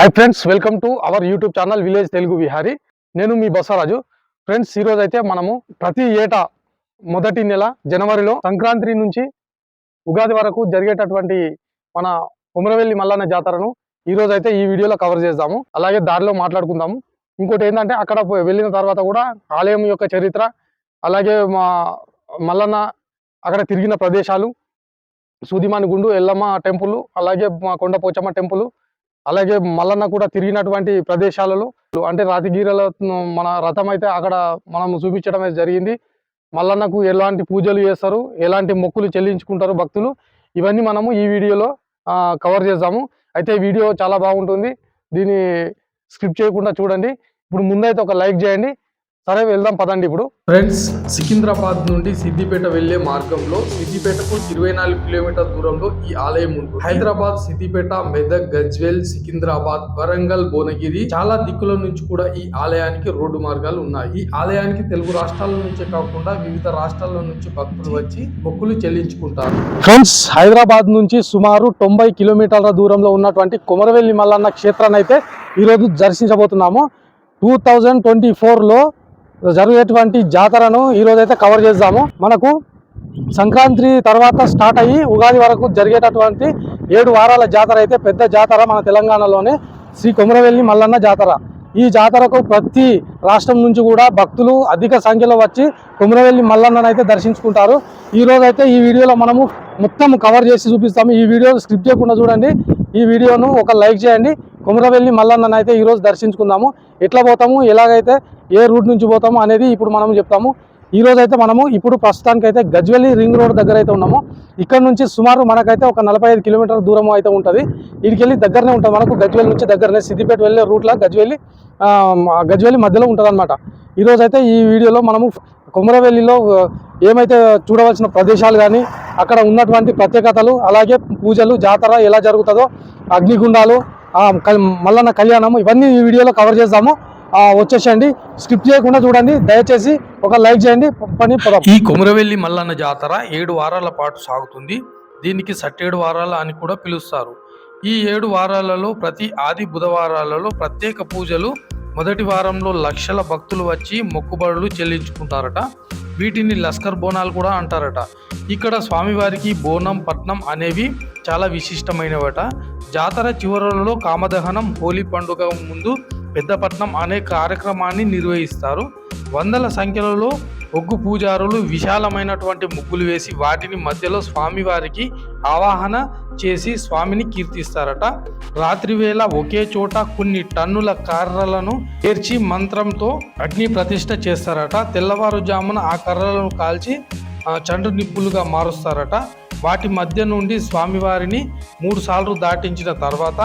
Hi friends welcome to our YouTube channel village Telugu Vihari నేను మీ Basavaraju. Friends ఈరోజు అయితే మనము ప్రతి ఏటా మొదటి నెల జనవరిలో సంక్రాంతి నుంచి ఉగాది వరకు జరిగేటటువంటి మన ఉమ్రవెల్లి మల్లన్న జాతరను ఈరోజు అయితే ఈ వీడియోలో కవర్ చేద్దాము. అలాగే దారిలో మాట్లాడుకుందాము. ఇంకోటి ఏంటంటే అక్కడ వెళ్ళిన తర్వాత కూడా ఆలయం యొక్క చరిత్ర అలాగే మా మల్లన్న అక్కడ తిరిగిన ప్రదేశాలు సూదిమాని గుండు ఎల్లమ్మ టెంపుల్ అలాగే మా కొండ పోచమ్మ టెంపుల్ అలాగే మల్లన్న కూడా తిరిగినటువంటి ప్రదేశాలలో అంటే రాతిగీరల మన రథం అయితే అక్కడ మనం చూపించడం అయితే జరిగింది. మల్లన్నకు ఎలాంటి పూజలు చేస్తారు ఎలాంటి మొక్కులు చెల్లించుకుంటారు భక్తులు ఇవన్నీ మనము ఈ వీడియోలో కవర్ చేద్దాము. అయితే వీడియో చాలా బాగుంటుంది. దీన్ని స్క్రిప్ట్ చేయకుండా చూడండి. ఇప్పుడు ముందైతే ఒక లైక్ చేయండి. సరే వెళ్దాం పదండి ఇప్పుడు. ఫ్రెండ్స్ సికింద్రాబాద్ నుండి సిద్దిపేట వెళ్ళే మార్గంలో సిద్దిపేటకు ఇరవై నాలుగు కిలోమీటర్ దూరంలో ఈ ఆలయం ఉంటుంది. హైదరాబాద్ సిద్దిపేట మెదక్ గజ్వేల్ సికింద్రాబాద్ వరంగల్ భువనగిరి చాలా దిక్కుల నుంచి కూడా ఈ ఆలయానికి రోడ్డు మార్గాలు ఉన్నాయి. ఈ ఆలయానికి తెలుగు రాష్ట్రాల నుంచే కాకుండా వివిధ రాష్ట్రాల నుంచి భక్తులు వచ్చి మొక్కులు చెల్లించుకుంటారు. ఫ్రెండ్స్ హైదరాబాద్ నుంచి సుమారు తొంభై కిలోమీటర్ల దూరంలో ఉన్నటువంటి కొమరవెల్లి మల్లన్న క్షేత్రాన్ని అయితే ఈరోజు దర్శించబోతున్నాము. టూ థౌజండ్ ట్వంటీ ఫోర్లో జరిగేటువంటి జాతరను ఈ అయితే కవర్ చేద్దాము. మనకు సంక్రాంతి తర్వాత స్టార్ట్ అయ్యి ఉగాది వరకు జరిగేటటువంటి ఏడు వారాల జాతర అయితే పెద్ద జాతర మన తెలంగాణలోనే శ్రీ కొమరవెల్లి మల్లన్న జాతర. ఈ జాతరకు ప్రతి రాష్ట్రం నుంచి కూడా భక్తులు అధిక సంఖ్యలో వచ్చి కొమరవెల్లి మల్లన్నను అయితే దర్శించుకుంటారు. ఈ అయితే ఈ వీడియోలో మనము మొత్తం కవర్ చేసి చూపిస్తాము. ఈ వీడియో స్క్రిప్ట్ చేయకుండా చూడండి. ఈ వీడియోను ఒక లైక్ చేయండి. కొమరవెల్లి మల్లన్నను అయితే ఈరోజు దర్శించుకుందాము. ఎట్లా పోతాము? ఎలాగైతే ఏ రూట్ నుంచి పోతాము అనేది ఇప్పుడు మనం చెప్తాము. ఈరోజు అయితే మనము ఇప్పుడు ప్రస్తుతానికి అయితే గజ్వెల్లి రింగ్ రోడ్ దగ్గర అయితే ఉన్నాము. ఇక్కడ నుంచి సుమారు మనకైతే ఒక నలభై ఐదు కిలోమీటర్ల దూరం అయితే ఉంటుంది. ఇక్కడికి దగ్గరనే ఉంటుంది. మనకు గజ్వెల్లి నుంచి దగ్గరనే సిద్దిపేట వెళ్ళే రూట్లో గజ్వెల్లి గజ్వెల్లి మధ్యలో ఉంటుంది అనమాట ఈరోజు అయితే ఈ వీడియోలో మనము కొమరవెల్లిలో ఏమైతే చూడవలసిన ప్రదేశాలు కానీ అక్కడ ఉన్నటువంటి ప్రత్యేకతలు అలాగే పూజలు జాతర ఎలా జరుగుతుందో అగ్నిగుండాలు మల్లన్న కళ్యాణం ఇవన్నీ ఈ వీడియోలో కవర్ చేస్తాము వచ్చేసేయండి. స్కిప్ చేయకుండా చూడండి. దయచేసి ఒక లైక్ చేయండి. పని ఈ కొమురవెల్లి మల్లన్న జాతర ఏడు వారాల పాటు సాగుతుంది. దీనికి సట్టేడు వారాల అని కూడా పిలుస్తారు. ఈ ఏడు వారాలలో ప్రతి ఆది బుధవారాలలో ప్రత్యేక పూజలు మొదటి వారంలో లక్షల భక్తులు వచ్చి మొక్కుబడులు చెల్లించుకుంటారట. వీటిని లస్కర్ బోనాలు కూడా అంటారట. ఇక్కడ స్వామివారికి బోనం పట్నం అనేవి చాలా విశిష్టమైనవట. జాతర చివరలలో కామదహనం హోలీ పండుగ ముందు పెద్దపట్నం అనే కార్యక్రమాన్ని నిర్వహిస్తారు. వందల సంఖ్యలలో ఒగ్గు పూజారులు విశాలమైనటువంటి ముగ్గులు వేసి వాటిని మధ్యలో స్వామివారికి ఆవాహన చేసి స్వామిని కీర్తిస్తారట. రాత్రివేళ ఒకే చోట కొన్ని టన్నుల కర్రలను పేర్చి మంత్రంతో అగ్ని ప్రతిష్ట చేస్తారట. తెల్లవారుజామున ఆ కర్రలను కాల్చి చండు నిప్పులుగా మారుస్తారట. వాటి మధ్య నుండి స్వామివారిని మూడుసార్లు దాటించిన తర్వాత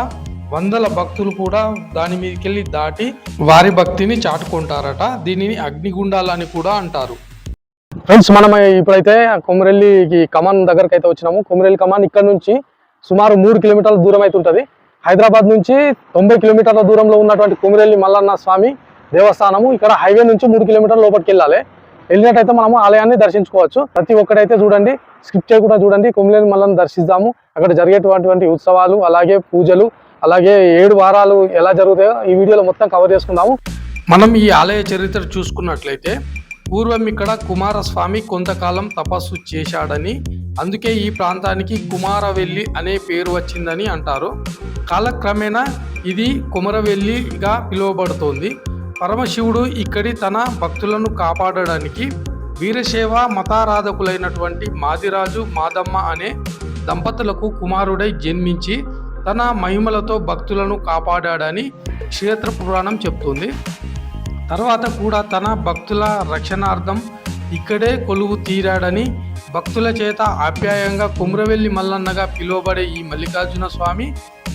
వందల భక్తులు కూడా దాని మీదకెళ్ళి దాటి వారి భక్తిని చాటుకుంటారట. దీనిని అగ్నిగుండాలని కూడా అంటారు. ఫ్రెండ్స్ మనం ఇప్పుడైతే కొమరెల్లికి కమాన్ దగ్గరకు అయితే వచ్చినాము. కొమరెల్లి కమాన్ ఇక్కడ నుంచి సుమారు మూడు కిలోమీటర్ల దూరం అయితే ఉంటుంది. హైదరాబాద్ నుంచి తొంభై కిలోమీటర్ల దూరంలో ఉన్నటువంటి కొమరెల్లి మల్లన్న స్వామి దేవస్థానము ఇక్కడ హైవే నుంచి మూడు కిలోమీటర్ల లోపలికి వెళ్ళాలి. వెళ్ళినట్టయితే మనము ఆలయాన్ని దర్శించుకోవచ్చు. ప్రతి ఒక్కడైతే చూడండి స్క్రిప్ట్ చేయకుండా చూడండి. కొమరెల్లి మల్లన్న దర్శిద్దాము. అక్కడ జరిగేటటువంటి ఉత్సవాలు అలాగే పూజలు అలాగే ఏడు వారాలు ఎలా జరుగుతాయో ఈ వీడియోలో మొత్తం కవర్ చేసుకుందాము. మనం ఈ ఆలయ చరిత్ర చూసుకున్నట్లయితే పూర్వం ఇక్కడ కుమారస్వామి కొంతకాలం తపస్సు చేశాడని అందుకే ఈ ప్రాంతానికి కుమారవెల్లి అనే పేరు వచ్చిందని అంటారు. కాలక్రమేణా ఇది కుమరవెల్లిగా పిలువబడుతోంది. పరమశివుడు ఇక్కడి తన భక్తులను కాపాడడానికి వీరశైవ మతారాధకులైనటువంటి మాదిరాజు మాదమ్మ అనే దంపతులకు కుమారుడై జన్మించి తన మహిమలతో భక్తులను కాపాడాడని క్షేత్ర పురాణం చెప్తుంది. తర్వాత కూడా తన భక్తుల రక్షణార్థం ఇక్కడే కొలువు తీరాడని భక్తుల చేత ఆప్యాయంగా కుమ్రవెల్లి మల్లన్నగా పిలువబడే ఈ మల్లికార్జున స్వామి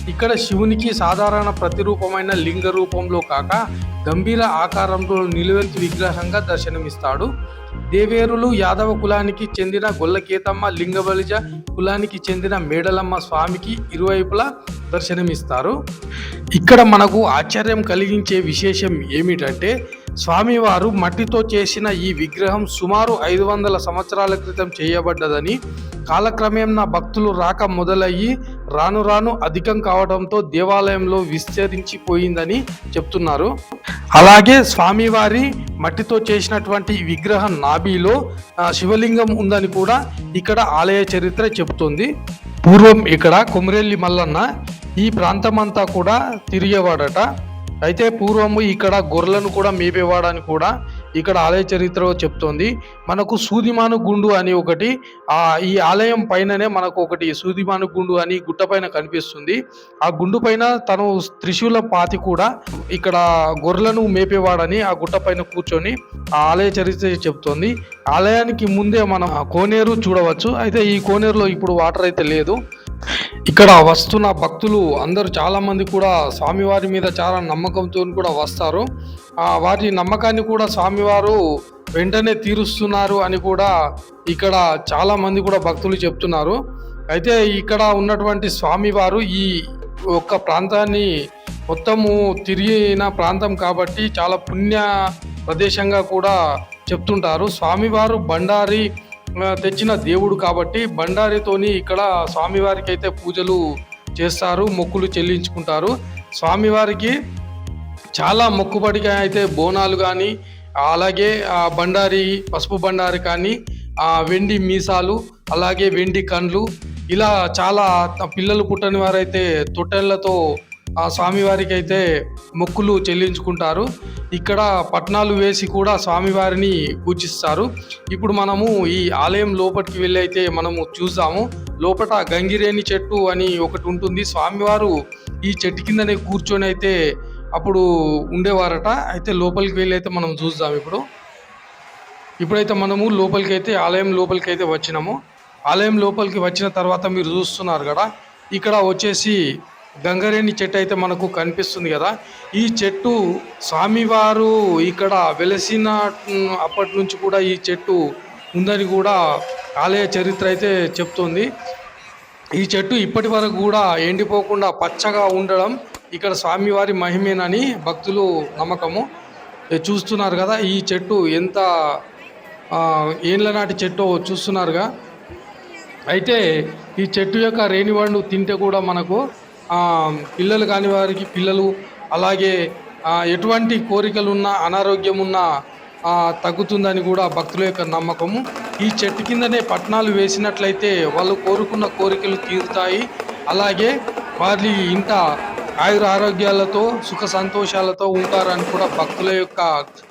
ఇక్కడ శివునికి సాధారణ ప్రతిరూపమైన లింగ రూపంలో కాక గంభీర ఆకారంలో నిలువెత్తు విగ్రహంగా దర్శనమిస్తాడు. దేవేరులు యాదవ కులానికి చెందిన గొల్లకేతమ్మ లింగబలిజ కులానికి చెందిన మేడలమ్మ స్వామికి ఇరువైపులా దర్శనమిస్తారు. ఇక్కడ మనకు ఆశ్చర్యం కలిగించే విశేషం ఏమిటంటే స్వామివారు మట్టితో చేసిన ఈ విగ్రహం సుమారు ఐదు వందల సంవత్సరాల క్రితం చేయబడ్డదని కాలక్రమేణా భక్తులు రాక మొదలయ్యి రాను రాను అధికం కావడంతో దేవాలయంలో విస్తరించిపోయిందని చెప్తున్నారు. అలాగే స్వామివారి మట్టితో చేసినటువంటి విగ్రహం నాభిలో శివలింగం ఉందని కూడా ఇక్కడ ఆలయ చరిత్ర చెబుతుంది. పూర్వం ఇక్కడ కొమరెల్లి మల్లన్న ఈ ప్రాంతమంతా కూడా తిరిగేవాడట. అయితే పూర్వము ఇక్కడ గొర్రెలను కూడా మేపేవాడని కూడా ఇక్కడ ఆలయ చరిత్ర చెప్తోంది. మనకు సూదిమాను గుండు అని ఒకటి ఆ ఈ ఆలయం పైననే మనకు ఒకటి సూదిమాను గుండు అని గుట్ట పైన కనిపిస్తుంది. ఆ గుండు పైన తను త్రిశూలం పాతి కూడా ఇక్కడ గొర్రెలను మేపేవాడని ఆ గుట్ట పైన కూర్చొని ఆ ఆలయ చరిత్ర చెప్తోంది. ఆలయానికి ముందే మనం ఆ కోనేరు చూడవచ్చు. అయితే ఈ కోనేరులో ఇప్పుడు వాటర్ అయితే లేదు. ఇక్కడ వస్తున్న భక్తులు అందరూ చాలామంది కూడా స్వామివారి మీద చాలా నమ్మకంతో కూడా వస్తారు. వారి నమ్మకాన్ని కూడా స్వామివారు వెంటనే తీరుస్తున్నారు అని కూడా ఇక్కడ చాలామంది కూడా భక్తులు చెప్తున్నారు. అయితే ఇక్కడ ఉన్నటువంటి స్వామివారు ఈ ఒక్క ప్రాంతాన్ని మొత్తము తిరిగిన ప్రాంతం కాబట్టి చాలా పుణ్య ప్రదేశంగా కూడా చెప్తుంటారు. స్వామివారు బండారి తెచ్చిన దేవుడు కాబట్టి బండారితోని ఇక్కడ స్వామివారికి అయితే పూజలు చేస్తారు మొక్కులు చెల్లించుకుంటారు. స్వామివారికి చాలా మొక్కుబడిగా అయితే బోనాలు కానీ అలాగే బండారి పసుపు బండారి కానీ ఆ వెండి మీసాలు అలాగే వెండి కండ్లు ఇలా చాలా పిల్లలు పుట్టని వారైతే తొట్టెళ్ళతో ఆ స్వామివారికి అయితే మొక్కులు చెల్లించుకుంటారు. ఇక్కడ పట్నాలు వేసి కూడా స్వామివారిని పూజిస్తారు. ఇప్పుడు మనము ఈ ఆలయం లోపలికి వెళ్ళి అయితే మనము చూసాము. లోపల గంగిరేణి చెట్టు అని ఒకటి ఉంటుంది. స్వామివారు ఈ చెట్టు కిందనే కూర్చొని అయితే అప్పుడు ఉండేవారట. అయితే లోపలికి వెళ్ళి అయితే మనం చూద్దాం ఇప్పుడు. ఇప్పుడైతే మనము లోపలికి అయితే ఆలయం లోపలికి అయితే వచ్చినాము. ఆలయం లోపలికి వచ్చిన తర్వాత మీరు చూస్తున్నారు కదా. ఇక్కడ వచ్చేసి గంగరేణి చెట్టు అయితే మనకు కనిపిస్తుంది కదా. ఈ చెట్టు స్వామివారు ఇక్కడ వెలసిన అప్పటి నుంచి కూడా ఈ చెట్టు ఉందని కూడా ఆలయ చరిత్ర అయితే చెప్తుంది. ఈ చెట్టు ఇప్పటి వరకు కూడా ఎండిపోకుండా పచ్చగా ఉండడం ఇక్కడ స్వామివారి మహిమేనని భక్తులు నమ్మకము. చూస్తున్నారు కదా ఈ చెట్టు ఎంత ఏండ్ల నాటి చెట్టు చూస్తున్నారుగా. అయితే ఈ చెట్టు యొక్క రేణివండు తింటే కూడా మనకు పిల్లలు కాని వారికి పిల్లలు అలాగే ఎటువంటి కోరికలు ఉన్నా అనారోగ్యం ఉన్నా తగ్గుతుందని కూడా భక్తుల యొక్క నమ్మకము. ఈ చెట్టు కిందనే పట్నాలు వేసినట్లయితే వాళ్ళు కోరుకున్న కోరికలు తీరుతాయి. అలాగే వారి ఇంట ఆయుర ఆరోగ్యాలతో సుఖ సంతోషాలతో ఉంటారని కూడా భక్తుల యొక్క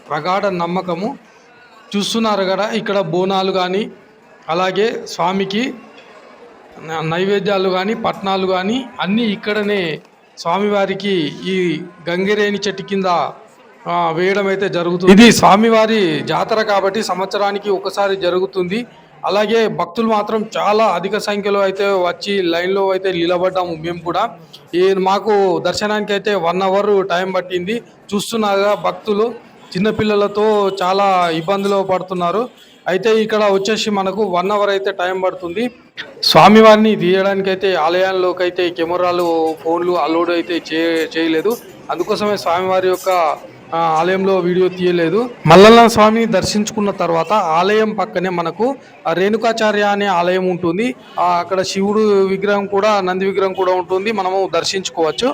ప్రగాఢ నమ్మకము. చూస్తున్నారు కదా ఇక్కడ బోనాలు కానీ అలాగే స్వామికి నైవేద్యాలు కానీ పట్నాలు కానీ అన్నీ ఇక్కడనే స్వామివారికి ఈ గంగిరేణి చెట్టు కింద వేయడం అయితే జరుగుతుంది. ఇది స్వామివారి జాతర కాబట్టి సంవత్సరానికి ఒకసారి జరుగుతుంది. అలాగే భక్తులు మాత్రం చాలా అధిక సంఖ్యలో అయితే వచ్చి లైన్లో అయితే నిలబడ్డాము మేము కూడా. ఈ మాకు దర్శనానికి అయితే వన్ అవర్ టైం పట్టింది. చూస్తున్నారుగా భక్తులు చిన్నపిల్లలతో చాలా ఇబ్బందులు పడుతున్నారు. అయితే ఇక్కడ వచ్చేసి మనకు వన్ అవర్ అయితే టైం పడుతుంది. స్వామివారిని తీయడానికి అయితే ఆలయాల్లోకి అయితే కెమెరాలు ఫోన్లు అలోడ్ అయితే చే చేయలేదు. అందుకోసమే స్వామివారి యొక్క ఆలయంలో వీడియో తీయలేదు. మల్లన్న స్వామిని దర్శించుకున్న తర్వాత ఆలయం పక్కనే మనకు రేణుకాచార్య అనే ఆలయం ఉంటుంది. అక్కడ శివుడు విగ్రహం కూడా నంది విగ్రహం కూడా ఉంటుంది. మనము దర్శించుకోవచ్చు.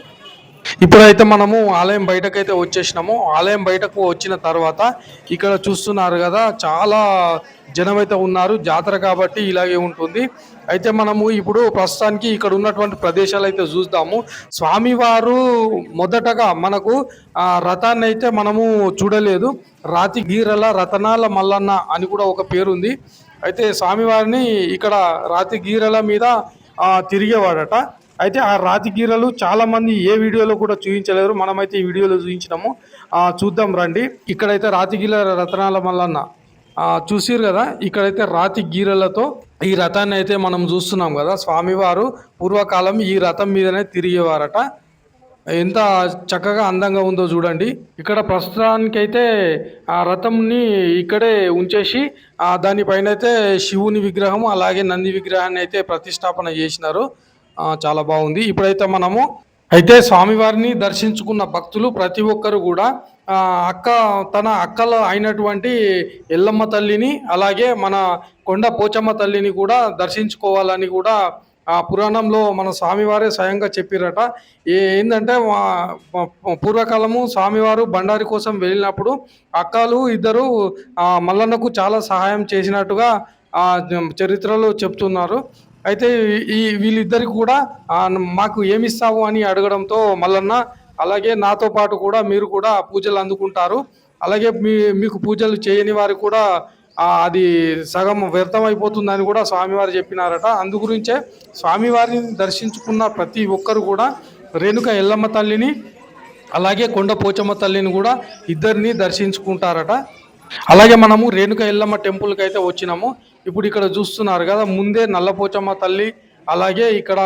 ఇప్పుడైతే మనము ఆలయం బయటకైతే వచ్చేసినాము. ఆలయం బయటకు వచ్చిన తర్వాత ఇక్కడ చూస్తున్నారు కదా చాలా జనం అయితే ఉన్నారు జాతర కాబట్టి ఇలాగే ఉంటుంది. అయితే మనము ఇప్పుడు ప్రస్తుతానికి ఇక్కడ ఉన్నటువంటి ప్రదేశాలు అయితే చూద్దాము. స్వామివారు మొదటగా మనకు ఆ రథాన్ని అయితే మనము చూడలేదు. రాతి గీరల రతనాల మల్లన్న అని కూడా ఒక పేరుంది. అయితే స్వామివారిని ఇక్కడ రాతి గీరల మీద తిరిగేవాడట. అయితే ఆ రాతి గీరలు చాలా మంది ఏ వీడియోలో కూడా చూపించలేరు. మనమైతే ఈ వీడియోలో చూపించినాము. చూద్దాం రండి. ఇక్కడైతే రాతి రతనాల మల్లన్న. చూసిరు కదా? ఇక్కడైతే రాతి గీరలతో ఈ రథాన్ని అయితే మనం చూస్తున్నాం కదా? స్వామివారు పూర్వకాలం ఈ రథం మీదనే తిరిగేవారట. ఎంత చక్కగా అందంగా ఉందో చూడండి. ఇక్కడ ప్రస్తుతానికైతే ఆ రథంని ఇక్కడే ఉంచేసి దానిపైన అయితే శివుని విగ్రహం అలాగే నంది విగ్రహాన్ని అయితే ప్రతిష్టాపన చేసినారు. చాలా బాగుంది. ఇప్పుడైతే మనము అయితే స్వామివారిని దర్శించుకున్న భక్తులు ప్రతి ఒక్కరు కూడా అక్క తన అక్కలో అయినటువంటి ఎల్లమ్మ తల్లిని అలాగే మన కొండ పోచమ్మ తల్లిని కూడా దర్శించుకోవాలని కూడా ఆ పురాణంలో మన స్వామివారే స్వయంగా చెప్పిరట. ఏంటంటే పూర్వకాలము స్వామివారు బండారి కోసం వెళ్ళినప్పుడు అక్కలు ఇద్దరు మల్లన్నకు చాలా సహాయం చేసినట్టుగా చరిత్రలో చెప్తున్నారు. అయితే ఈ వీళ్ళిద్దరికి కూడా మాకు ఏమిస్తావు అని అడగడంతో మల్లన్న అలాగే నాతో పాటు కూడా మీరు కూడా పూజలు అందుకుంటారు. అలాగే మీ మీకు పూజలు చేయని వారికి కూడా అది సగం వ్యర్థమైపోతుందని కూడా స్వామివారు చెప్పినారట. అందు గురించే స్వామివారిని దర్శించుకున్న ప్రతి ఒక్కరు కూడా రేణుక ఎల్లమ్మ తల్లిని అలాగే కొండ పోచమ్మ తల్లిని కూడా ఇద్దరిని దర్శించుకుంటారట. అలాగే మనము రేణుక ఎల్లమ్మ టెంపుల్కి అయితే వచ్చినాము. ఇప్పుడు ఇక్కడ చూస్తున్నారు కదా ముందే నల్లపోచమ్మ తల్లి అలాగే ఇక్కడ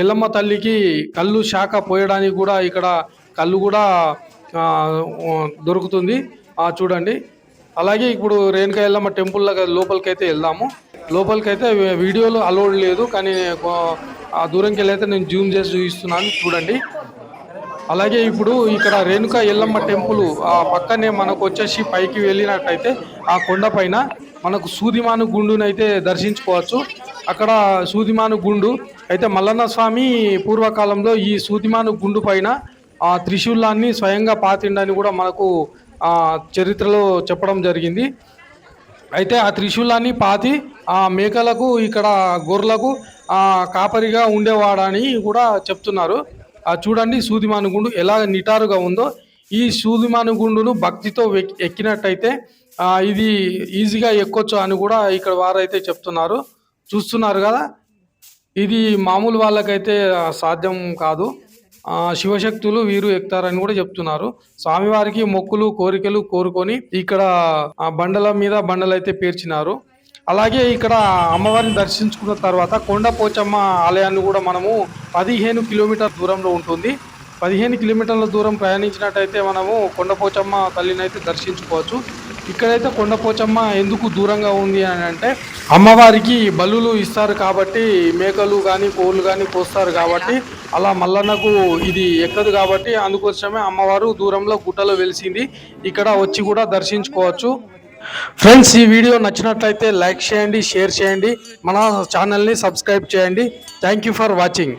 ఎల్లమ్మ తల్లికి కళ్ళు శాఖ పోయడానికి కూడా ఇక్కడ కళ్ళు కూడా దొరుకుతుంది. చూడండి. అలాగే ఇప్పుడు రేణుక ఎల్లమ్మ టెంపుల్ లోపలికి అయితే వెళ్దాము. లోపలికి అయితే వీడియోలు అలౌడ్ లేదు కానీ ఆ, దూరంకి వెళ్ళైతే నేను జూమ్ చేసి చూపిస్తున్నాను. చూడండి. అలాగే ఇప్పుడు ఇక్కడ రేణుక ఎల్లమ్మ టెంపుల్ ఆ పక్కనే మనకు వచ్చేసి పైకి వెళ్ళినట్టయితే ఆ కొండ పైన మనకు సూదిమాను గుండునైతే దర్శించుకోవచ్చు. అక్కడ సూదిమాను గుండు అయితే మల్లన్న స్వామి పూర్వకాలంలో ఈ సూదిమాను గుండు పైన ఆ త్రిశూలాన్ని స్వయంగా పాతిండని కూడా మనకు చరిత్రలో చెప్పడం జరిగింది. అయితే ఆ త్రిశూలాన్ని పాతి ఆ మేకలకు ఇక్కడ గొర్రెలకు కాపరిగా ఉండేవాడని కూడా చెప్తున్నారు. చూడండి చూడండి సూదిమానుగుండు ఎలా నిటారుగా ఉందో. ఈ సూదిమానుగుండును భక్తితో ఎక్కినట్టయితే ఇది ఈజీగా ఎక్కొచ్చు అని కూడా ఇక్కడ వారైతే చెప్తున్నారు. చూస్తున్నారు కదా? ఇది మామూలు వాళ్ళకైతే సాధ్యం కాదు. శివశక్తులు వీరు ఎక్కుతారని కూడా చెప్తున్నారు. స్వామివారికి మొక్కులు కోరికలు కోరుకొని ఇక్కడ బండల మీద బండలు అయితే పేర్చినారు. అలాగే ఇక్కడ అమ్మవారిని దర్శించుకున్న తర్వాత కొండ పోచమ్మ ఆలయాన్ని కూడా మనము పదిహేను కిలోమీటర్ దూరంలో ఉంటుంది. పదిహేను కిలోమీటర్ల దూరం ప్రయాణించినట్టయితే మనము కొండపోచమ్మ తల్లిని అయితే దర్శించుకోవచ్చు. ఇక్కడైతే కొండపోచమ్మ ఎందుకు దూరంగా ఉంది అని అంటే అమ్మవారికి బలులు ఇస్తారు కాబట్టి మేకలు కానీ కోళ్ళు కానీ కోస్తారు కాబట్టి అలా మల్లన్నకు ఇది ఎక్కదు కాబట్టి అందుకోసమే అమ్మవారు దూరంలో గుట్టలో వెలిసింది. ఇక్కడ వచ్చి కూడా దర్శించుకోవచ్చు. ఫ్రెండ్స్ ఈ వీడియో నచ్చినట్లయితే లైక్ చేయండి షేర్ చేయండి. మన ఛానల్ని సబ్స్క్రైబ్ చేయండి. Thank you for watching.